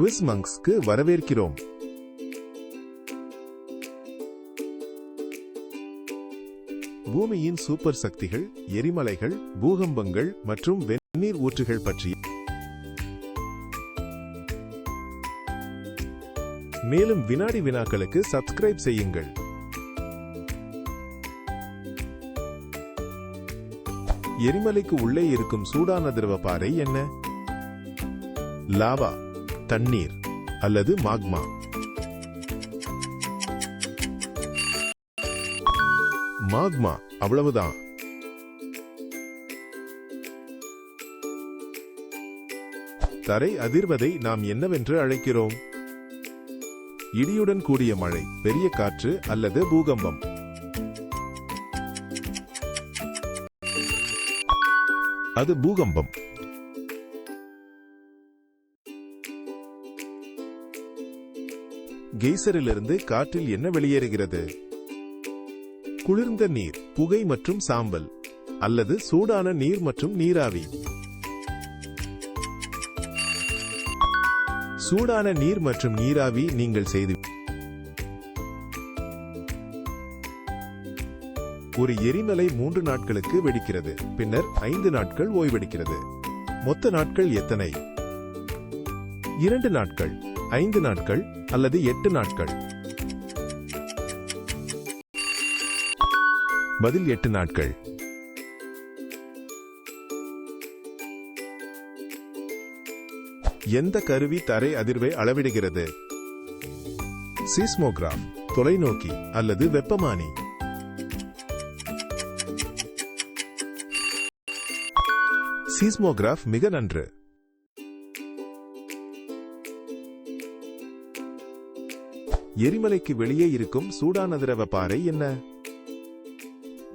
Quiz மங்க்ஸ்க்கு வரவேற்கிறோம். பூமியின் super சக்திகள் எரிமலைகள் பூகம்பங்கள் மற்றும் வெந்நீர் ஊற்றுகள் பற்றி மேலும் வினாடி வினாக்களுக்கு சப்ஸ்கிரைப் செய்யுங்கள். எரிமலைக்கு உள்ளே இருக்கும் சூடான திரவ பாறை என்ன? லாவா. தண்ணீர் அல்லது மாக்மா. மாக்மா அவ்வளவுதான். தரை அதிர்வதை நாம் என்னவென்று அழைக்கிறோம்? இடியுடன் கூடிய மழை பெரிய காற்று அல்லது பூகம்பம். அது பூகம்பம். கெய்சரிலிருந்து காற்றில் என்ன வெளியேறுகிறது? குளிர்ந்த நீர் புகை மற்றும் சாம்பல் அல்லது சூடான நீர் மற்றும் நீராவி. சூடான நீர் மற்றும் நீராவி நீங்கள் செய்து ஒரு எரிமலை மூன்று நாட்களுக்கு வெடிக்கிறது பின்னர் ஐந்து நாட்கள் ஓய்வெடுக்கிறது. மொத்த நாட்கள் எத்தனை? இரண்டு நாட்கள். ஐந்து நாட்கள் அல்லது எட்டு நாட்கள். பதில் எட்டு நாட்கள். எந்த கருவி தரை அதிர்வை அளவிடுகிறது? சீஸ்மோகிராஃப் தொலைநோக்கி அல்லது வெப்பமானி. சீஸ்மோகிராஃப் மிக நன்று. எரிமலைக்கு வெளியே இருக்கும் சூடான திரவ பாறை என்ன?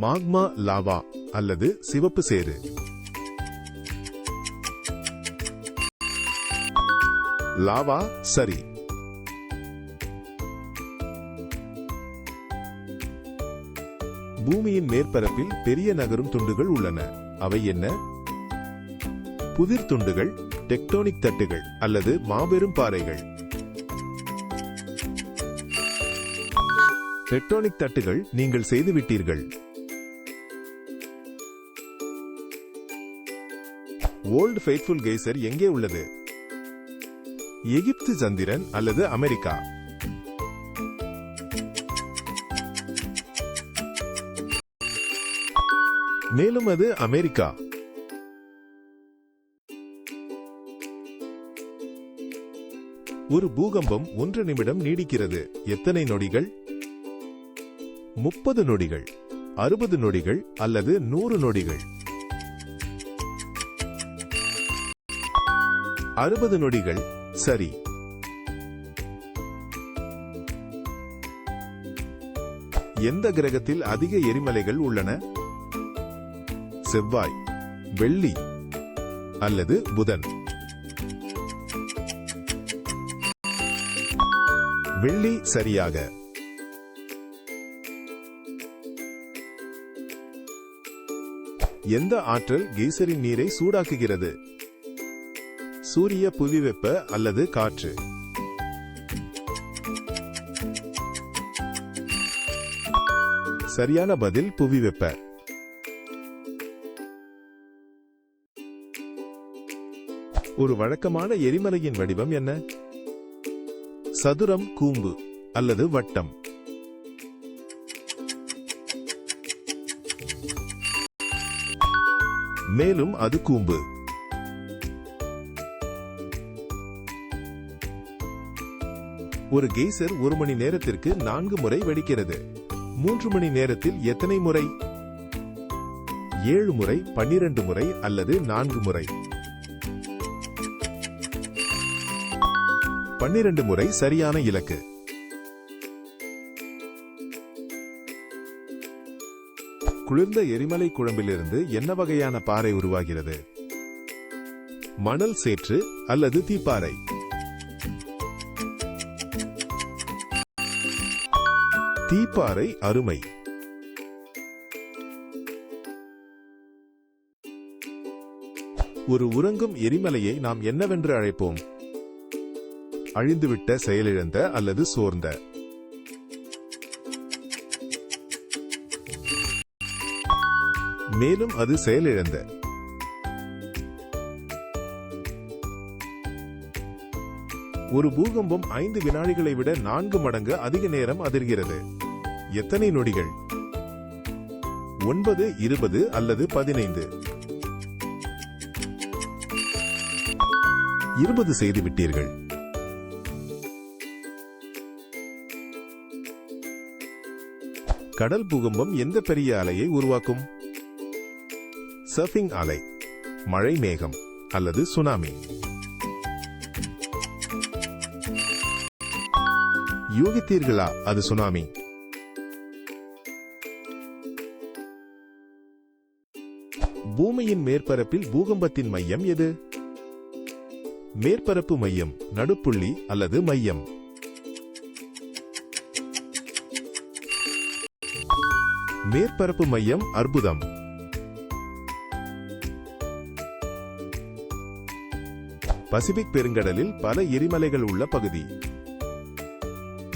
மாக்மா லாவா அல்லது சிவப்பு சேரு லாவா சரி. பூமியின் மேற்பரப்பில் பெரிய நகரும் துண்டுகள் உள்ளன. அவை என்ன? புதிர் துண்டுகள் டெக்டோனிக் தட்டுகள் அல்லது மாபெரும் பாறைகள். டெக்டோனிக் தட்டுகள் நீங்கள் செய்துவிட்டீர்கள். ஓல்டு ஃபெய்த்ஃபுல் கெய்சர் எங்கே உள்ளது? எகிப்து சந்திரன் அல்லது அமெரிக்கா? மேலும் அது அமெரிக்கா. ஒரு பூகம்பம் ஒன்று நிமிடம் நீடிக்கிறது. எத்தனை நொடிகள்? முப்பது நொடிகள் அறுபது நொடிகள் அல்லது நூறு நொடிகள். அறுபது நொடிகள் சரி. எந்த கிரகத்தில் அதிக எரிமலைகள் உள்ளன? செவ்வாய் வெள்ளி அல்லது புதன். வெள்ளி சரியாக. எந்த ஆற்றல் கீசரின் நீரை சூடாக்குகிறது? சூரிய புவிவெப்ப அல்லது காற்று? சரியான பதில் புவிவெப்ப. ஒரு வழக்கமான எரிமலையின் வடிவம் என்ன? சதுரம் கூம்பு அல்லது வட்டம். மேலும் அது கூம்பு. ஒரு கெய்சர் ஒரு மணி நேரத்திற்கு நான்கு முறை வெடிக்கிறது. மூன்று மணி நேரத்தில் எத்தனை முறை? ஏழு முறை பன்னிரண்டு முறை அல்லது நான்கு முறை? பன்னிரண்டு முறை சரியான இலக்கு. குளிர்ந்த எரிமலை குழம்பிலிருந்து என்ன வகையான பாறை உருவாகிறது? மணல் சேற்று அல்லது தீப்பாறை? தீப்பாறை அருமை. ஒரு உறங்கும் எரிமலையை நாம் என்னவென்று அழைப்போம்? அழிந்துவிட்ட செயலிழந்த அல்லது சோர்ந்த. மேலும் அது செயலிழந்த. ஒரு பூகம்பம் ஐந்து வினாடிகளை விட நான்கு மடங்கு அதிக நேரம் அதிர்கிறது. எத்தனை நொடிகள்? ஒன்பது இருபது அல்லது பதினைந்து? இருபது செய்து விட்டீர்கள். கடல் பூகம்பம் எந்த பெரிய அலையை உருவாக்கும்? சர்ஃபிங் அலை மழை மேகம் அல்லது சுனாமி யூகித்தீர்களா அது சுனாமி பூமியின் மேற்பரப்பில் பூகம்பத்தின் மையம் எது? மேற்பரப்பு மையம் நடுப்புள்ளி அல்லது மையம்? மேற்பரப்பு மையம் அற்புதம். பசிபிக் பெருங்கடலில் பல எரிமலைகள் உள்ள பகுதி.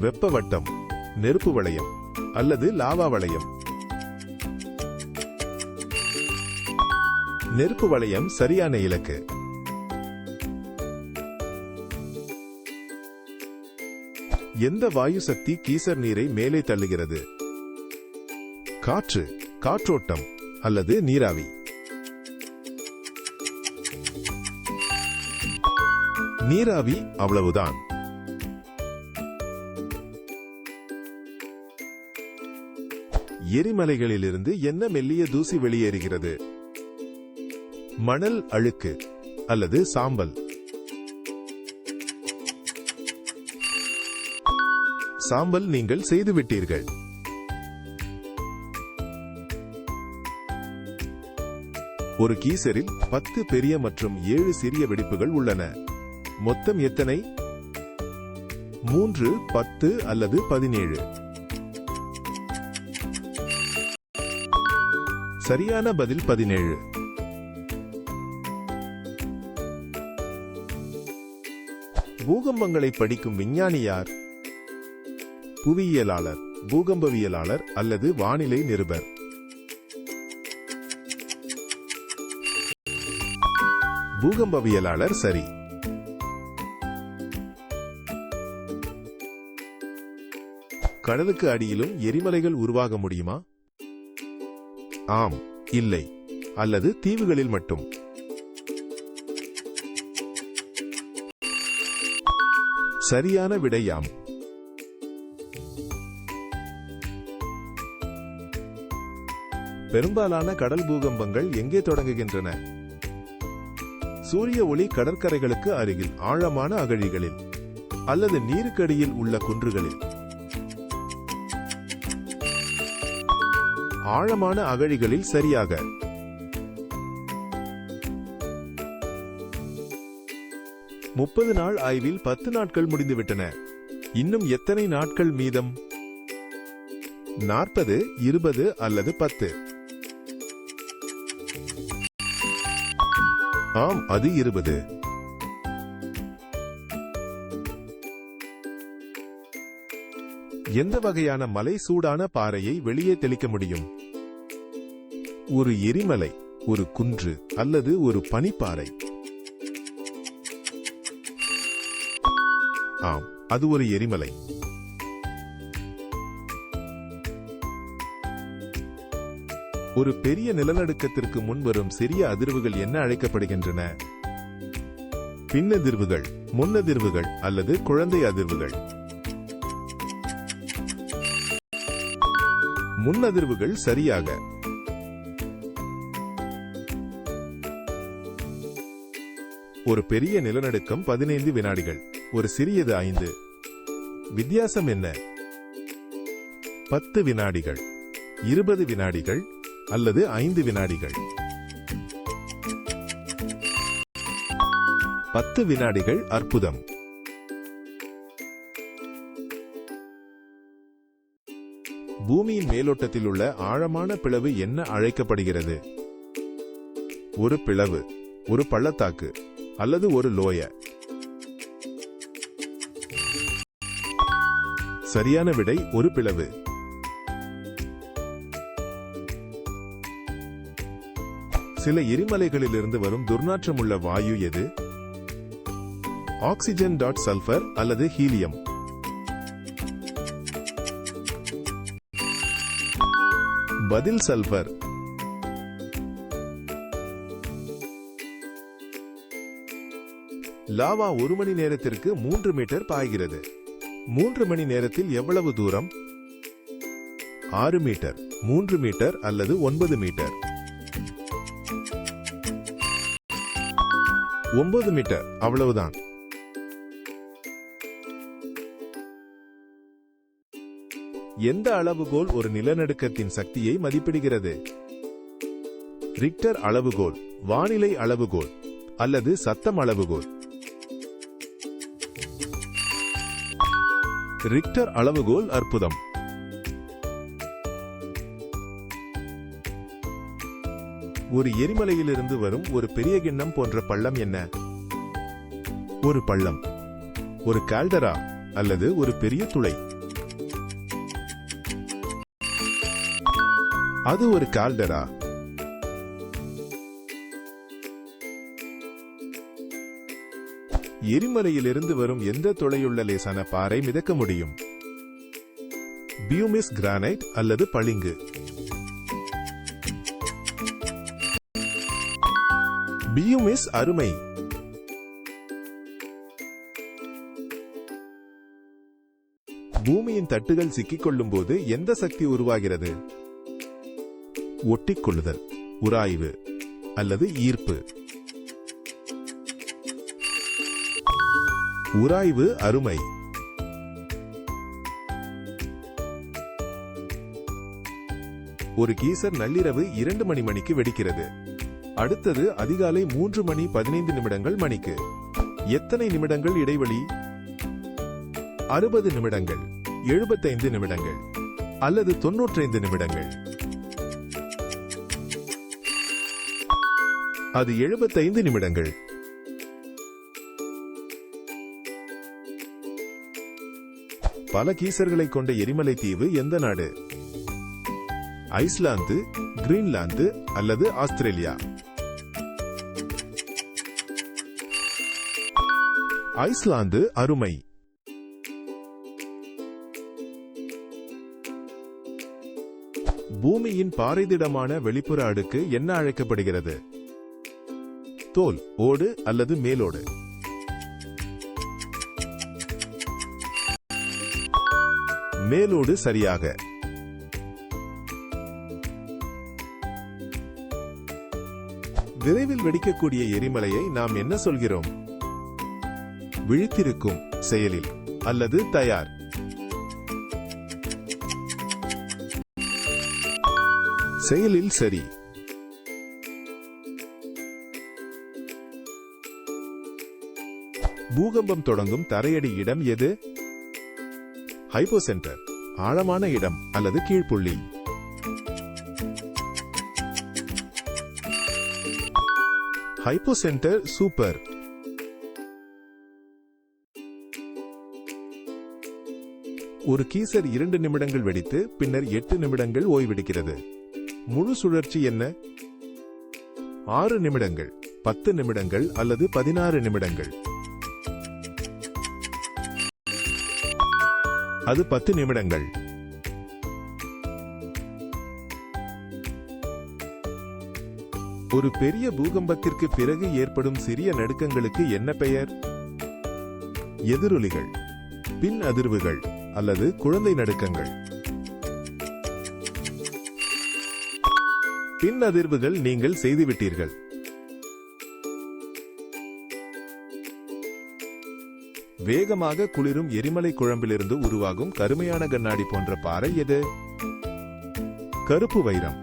வெப்ப வட்டம் நெருப்பு வளையம் அல்லது லாவா வளையம். நெருப்பு வளையம் சரியான இலக்கு. எந்த வாயு சக்தி கீசர் நீரை மேலே தள்ளுகிறது? காற்று காற்றோட்டம் அல்லது நீராவி. நீராவி அவ்வளவுதான். எரிமலைகளிலிருந்து என்ன மெல்லிய தூசி வெளியேறுகிறது? மணல் அழுக்கு அல்லது சாம்பல்? சாம்பல் நீங்கள் செய்துவிட்டீர்கள். ஒரு கீசரில் பத்து பெரிய மற்றும் ஏழு சிறிய வெடிப்புகள் உள்ளன. மொத்தம் எத்தனை? மூன்று பத்து அல்லது பதினேழு? சரியான பதில் பதினேழு. பூகம்பங்களை படிக்கும் விஞ்ஞானி யார்? புவியியலாளர் பூகம்பவியலாளர் அல்லது வானிலை நிருபர்? பூகம்பவியலாளர் சரி. கடலுக்கு அடியிலும் எரிமலைகள் உருவாக முடியுமா? ஆம் இல்லை. அல்லது தீவுகளில் மட்டும். சரியான விடையாம். பெரும்பாலான கடல் பூகம்பங்கள் எங்கே தொடங்குகின்றன? சூரிய ஒளி கடற்கரைகளுக்கு அருகில் ஆழமான அகழிகளில் அல்லது நீருக்கடியில் உள்ள குன்றுகளில். ஆழமான அகழிகளில் சரியாக. முப்பது நாள் ஆய்வில் பத்து நாட்கள் முடிந்துவிட்டன. இன்னும் எத்தனை நாட்கள் மீதம்? நாற்பது இருபது அல்லது பத்து? ஆம் அது இருபது. எந்த வகையான மலை சூடான பாறையை வெளியே தெளிக்க முடியும்? ஒரு எரிமலை ஒரு குன்று அல்லது ஒரு பனிப்பாறை. ஆம் அது ஒரு எரிமலை. ஒரு பெரிய நிலநடுக்கத்திற்கு முன்வரும் சிறிய அதிர்வுகள் என்ன அழைக்கப்படுகின்றன? பின்னதிர்வுகள் முன்னதிர்வுகள் அல்லது குழந்தை அதிர்வுகள். முன்னதிர்வுகள் சரியாக ஒரு பெரிய நிலநடுக்கம் பதினைந்து வினாடிகள். ஒரு சிறியது ஐந்து. வித்தியாசம் என்ன? பத்து வினாடிகள். இருபது வினாடிகள் அல்லது ஐந்து வினாடிகள். பத்து வினாடிகள் அற்புதம். பூமியின் மேலோட்டத்தில் உள்ள ஆழமான பிளவு என்ன அழைக்கப்படுகிறது? ஒரு பிளவு ஒரு பள்ளத்தாக்கு. அல்லது ஒரு லோய. சரியான விடை ஒரு பிளவு. சில எரிமலைகளிலிருந்து வரும் துர்நாற்றமுள்ள வாயு எது? ஆக்சிஜன் டாட் சல்பர் அல்லது ஹீலியம். பதில் சல்பர் லாவா ஒரு மணி நேரத்திற்கு மூன்று மீட்டர் பாய்கிறது. மூன்று மணி நேரத்தில் எவ்வளவு தூரம்? ஆறு மீட்டர் மூன்று மீட்டர் அல்லது ஒன்பது மீட்டர். ஒன்பது மீட்டர் அவ்வளவுதான். எந்த அளவுகோல் ஒரு நிலநடுக்கத்தின் சக்தியை மதிப்பிடுகிறது? ரிக்டர் அளவுகோல் வானிலை அளவுகோல் அல்லது சத்தம் அளவுகோல். ரிக்டர் அளவுகோல் அற்புதம் ஒரு எரிமலையிலிருந்து வரும் ஒரு பெரிய கிண்ணம் போன்ற பள்ளம் என்ன? ஒரு பள்ளம். ஒரு கால்டரா அல்லது ஒரு பெரிய துளை. அது ஒரு கால்டரா. எரிமலையிலிருந்து வரும் எந்த துளையுள்ள லேசான பாறை மிதக்க முடியும்? பியூமிஸ் கிரானைட் அல்லது பளிங்கு. பியூமிஸ் அருமை. பூமியின் தட்டுகள் சிக்கிக்கொள்ளும் போது எந்த சக்தி உருவாகிறது? ஒட்டிக்கொள்ளுதல் உராய்வு அல்லது ஈர்ப்பு. உராய்வு அருமை. ஒரு கீசர் நள்ளிரவு இரண்டு மணி மணிக்கு வெடிக்கிறது. அடுத்தது அதிகாலை மூன்று மணி பதினைந்து நிமிடங்கள் மணிக்கு. எத்தனை நிமிடங்கள் இடைவெளி? அறுபது நிமிடங்கள் எழுபத்தைந்து நிமிடங்கள் அல்லது தொன்னூற்றைந்து நிமிடங்கள். அது எழுபத்தைந்து நிமிடங்கள். பல கீசர்களை கொண்ட எரிமலை தீவு எந்த நாடு? ஐஸ்லாந்து கிரீன்லாந்து அல்லது ஆஸ்திரேலியா? ஐஸ்லாந்து அருமை. பூமியின் பாறைதிடமான வெளிப்புற அடுக்கு என்ன அழைக்கப்படுகிறது? தோல் ஓடு அல்லது மேலோடு? மேலோடு சரியாக. விரைவில் வெடிக்கக்கூடிய எரிமலையை நாம் என்ன சொல்கிறோம்? விழித்திருக்கும் செயலில் அல்லது தயார். செயலில் சரி. பூகம்பம் தொடங்கும் தரையடி இடம் எது? ஹைபோசென்டர் ஆழமான இடம் அல்லது கீழ்ப்புள்ளி. ஹைப்போசென்டர் சூப்பர். ஒரு கீசர் இரண்டு நிமிடங்கள் வெடித்து பின்னர் எட்டு நிமிடங்கள் ஓய்வெடுக்கிறது. முழு சுழற்சி என்ன? ஆறு நிமிடங்கள் பத்து நிமிடங்கள் அல்லது பதினாறு நிமிடங்கள். அது பத்து நிமிடங்கள். ஒரு பெரிய பூகம்பத்திற்கு பிறகு ஏற்படும் சிறிய நடுக்கங்களுக்கு என்ன பெயர்? எதிரொலிகள் பின் அதிர்வுகள் அல்லது குழந்தை நடுக்கங்கள். பின் அதிர்வுகள் நீங்கள் செய்துவிட்டீர்கள். வேகமாக குளிரும் எரிமலை குழம்பிலிருந்து உருவாகும் கருமையான கண்ணாடி போன்ற பாறை எது? கருப்பு வைரம்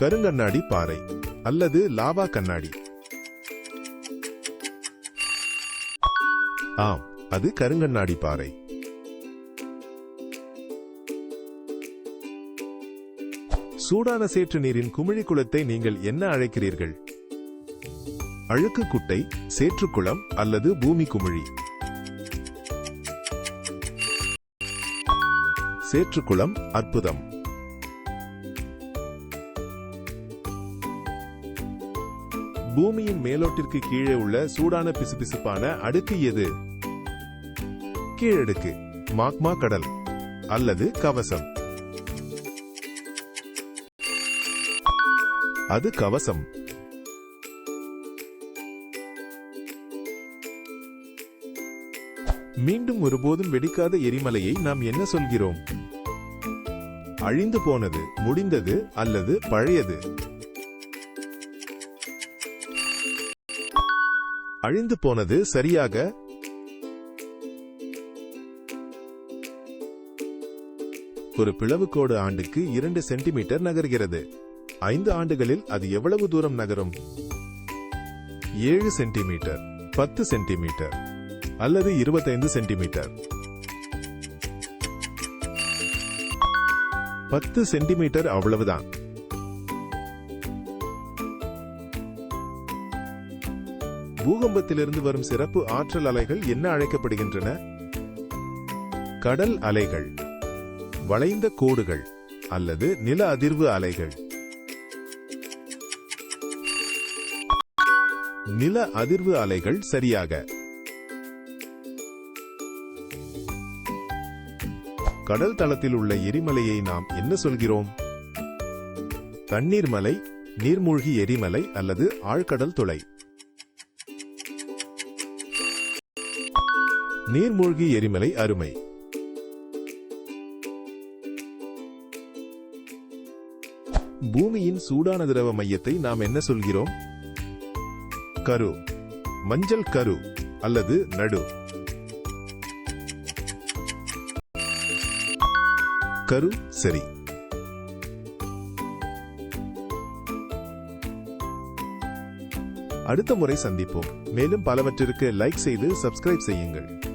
கருங்கண்ணாடி பாறை அல்லது லாவா கண்ணாடி. ஆம் அது கருங்கண்ணாடி பாறை. சூடான சேற்று நீரின் குமிழி குளத்தை நீங்கள் என்ன அழைக்கிறீர்கள்? அழுக்கு குட்டை சேற்றுக்குளம் அல்லது பூமி குமிழி. சேற்றுக்குளம் அற்புதம். பூமியின் மேலோட்டிற்கு கீழே உள்ள சூடான பிசுபிசுப்பான அடுக்கு எது? கீழடுக்கு மாக்மா கடல் அல்லது கவசம். அது கவசம். மீண்டும் ஒருபோதும் வெடிக்காத எரிமலையை நாம் என்ன சொல்கிறோம்? அழிந்து போனது முடிந்தது அல்லது பழையது? அழிந்து போனது சரியாக? ஒரு பிளவுக்கோடு ஆண்டுக்கு இரண்டு சென்டிமீட்டர் நகர்கிறது. ஐந்து ஆண்டுகளில் அது எவ்வளவு தூரம் நகரும்? ஏழு சென்டிமீட்டர் பத்து சென்டிமீட்டர். அல்லது இருபத்தைந்து சென்டிமீட்டர். பத்து சென்டிமீட்டர் அவ்வளவுதான். பூகம்பத்திலிருந்து வரும் சிறப்பு ஆற்றல் அலைகள் என்ன அழைக்கப்படுகின்றன? கடல் அலைகள் வளைந்த கோடுகள் அல்லது நில அதிர்வு அலைகள். நில அதிர்வு அலைகள் சரியாக கடல் தளத்தில் உள்ள எரிமலையை நாம் என்ன சொல்கிறோம்? தண்ணீர் மலை நீர்மூழ்கி எரிமலை அல்லது ஆழ்கடல் துளை. நீர்மூழ்கி எரிமலை அருமை. பூமியின் சூடான திரவ மையத்தை நாம் என்ன சொல்கிறோம்? கரு மஞ்சள் கரு அல்லது நடு. கரு சரி. அடுத்த முறை சந்திப்போம். மேலும் பலவற்றிற்கு லைக் செய்து சப்ஸ்கிரைப் செய்யுங்கள்.